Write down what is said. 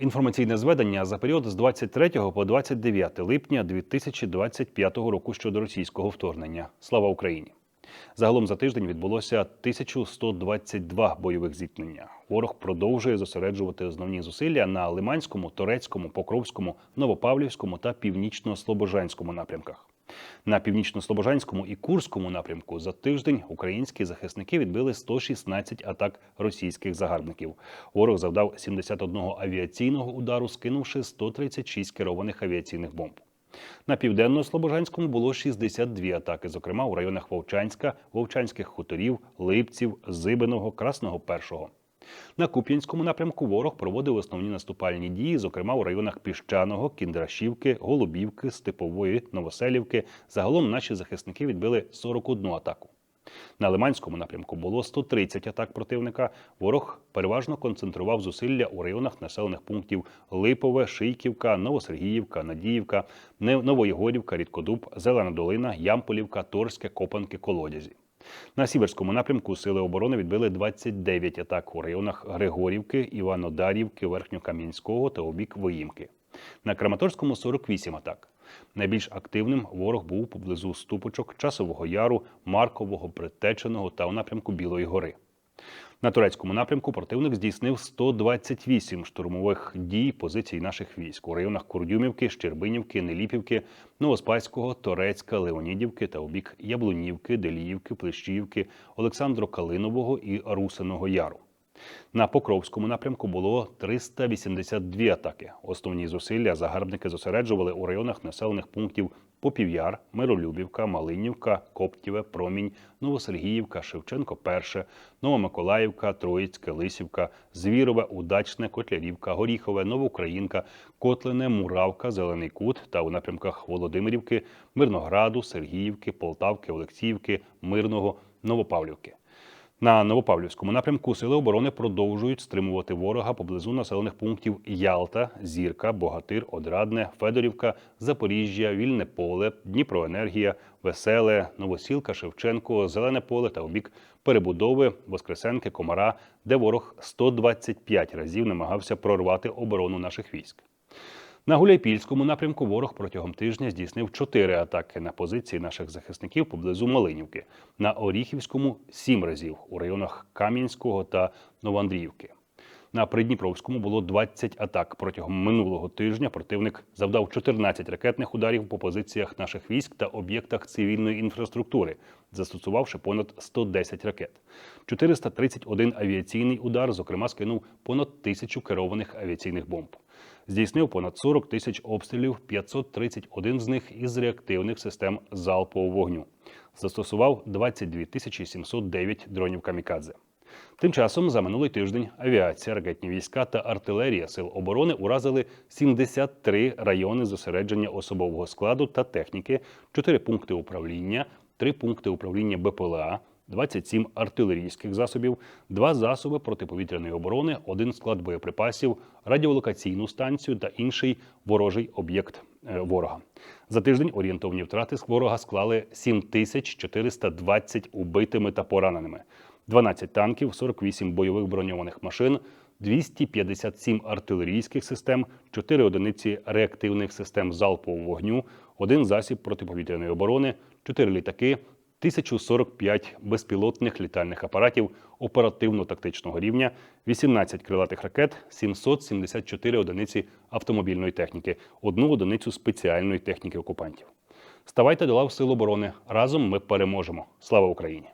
Інформаційне зведення за період з 23 по 29 липня 2025 року щодо російського вторгнення. Слава Україні! Загалом за тиждень відбулося 1122 бойових зіткнення. Ворог продовжує зосереджувати основні зусилля на Лиманському, Торецькому, Покровському, Новопавлівському та Північно-Слобожанському напрямках. На північно-слобожанському і Курському напрямку за тиждень українські захисники відбили 116 атак російських загарбників. Ворог завдав 71 авіаційного удару, скинувши 136 керованих авіаційних бомб. На південно-слобожанському було 62 атаки, зокрема у районах Вовчанська, Вовчанських хуторів, Липців, Зибиного, Красного Першого. На Куп'янському напрямку ворог проводив основні наступальні дії, зокрема у районах Піщаного, Кіндрашівки, Голубівки, Степової, Новоселівки. Загалом наші захисники відбили 41 атаку. На Лиманському напрямку було 130 атак противника. Ворог переважно концентрував зусилля у районах населених пунктів Липове, Шийківка, Новосергіївка, Надіївка, Новоєгорівка, Рідкодуб, Зелена Долина, Ямполівка, Торське, Копанки, Колодязі. На Сіверському напрямку сили оборони відбили 29 атак у районах Григорівки, Іванодарівки, Верхньокам'янського та обік Виїмки. На Краматорському 48 атак. Найбільш активним ворог був поблизу Ступочок, Часового Яру, Маркового, Притеченого та у напрямку Білої гори. На турецькому напрямку противник здійснив 128 штурмових дій позицій наших військ у районах Курдюмівки, Щербинівки, Неліпівки, Новоспаського, Торецька, Леонідівки та у бік Яблунівки, Деліївки, Плещіївки, Олександро Калинового і Русиного Яру. На Покровському напрямку було 382 атаки. Основні зусилля загарбники зосереджували у районах населених пунктів Попів'яр, Миролюбівка, Малинівка, Коптіве, Промінь, Новосергіївка, Шевченко, Перше, Новомиколаївка, Троїцьке, Лисівка, Звірове, Удачне, Котлярівка, Горіхове, Новоукраїнка, Котлине, Муравка, Зелений Кут та у напрямках Володимирівки, Мирнограду, Сергіївки, Полтавки, Олексіївки, Мирного, Новопавлівки. На Новопавлівському напрямку сили оборони продовжують стримувати ворога поблизу населених пунктів Ялта, Зірка, Богатир, Одрадне, Федорівка, Запоріжжя, Вільне Поле, Дніпроенергія, Веселе, Новосілка, Шевченко, Зелене Поле та обік перебудови Воскресенки, Комара, де ворог 125 разів намагався прорвати оборону наших військ. На Гуляйпільському напрямку ворог протягом тижня здійснив чотири атаки на позиції наших захисників поблизу Малинівки. На Оріхівському сім разів у районах Кам'янського та Новоандріївки. На Придніпровському було 20 атак. Протягом минулого тижня противник завдав 14 ракетних ударів по позиціях наших військ та об'єктах цивільної інфраструктури, застосувавши понад 110 ракет. 431 авіаційний удар, зокрема, скинув понад тисячу керованих авіаційних бомб. Здійснив понад 40 тисяч обстрілів, 531 з них із реактивних систем залпового вогню. Застосував 22 тисячі 709 дронів камікадзе. Тим часом за минулий тиждень авіація, ракетні війська та артилерія сил оборони уразили 73 райони зосередження особового складу та техніки, 4 пункти управління, 3 пункти управління БПЛА, 27 артилерійських засобів, 2 засоби протиповітряної оборони, 1 склад боєприпасів, радіолокаційну станцію та інший ворожий об'єкт е, ворога. За тиждень орієнтовні втрати з ворога склали 7420 убитими та пораненими. 12 танків, 48 бойових броньованих машин, 257 артилерійських систем, 4 одиниці реактивних систем залпового вогню, один засіб протиповітряної оборони, 4 літаки, 1045 безпілотних літальних апаратів оперативно-тактичного рівня, 18 крилатих ракет, 774 одиниці автомобільної техніки, одну одиницю спеціальної техніки окупантів. Ставайте до лав Сил оборони. Разом ми переможемо. Слава Україні!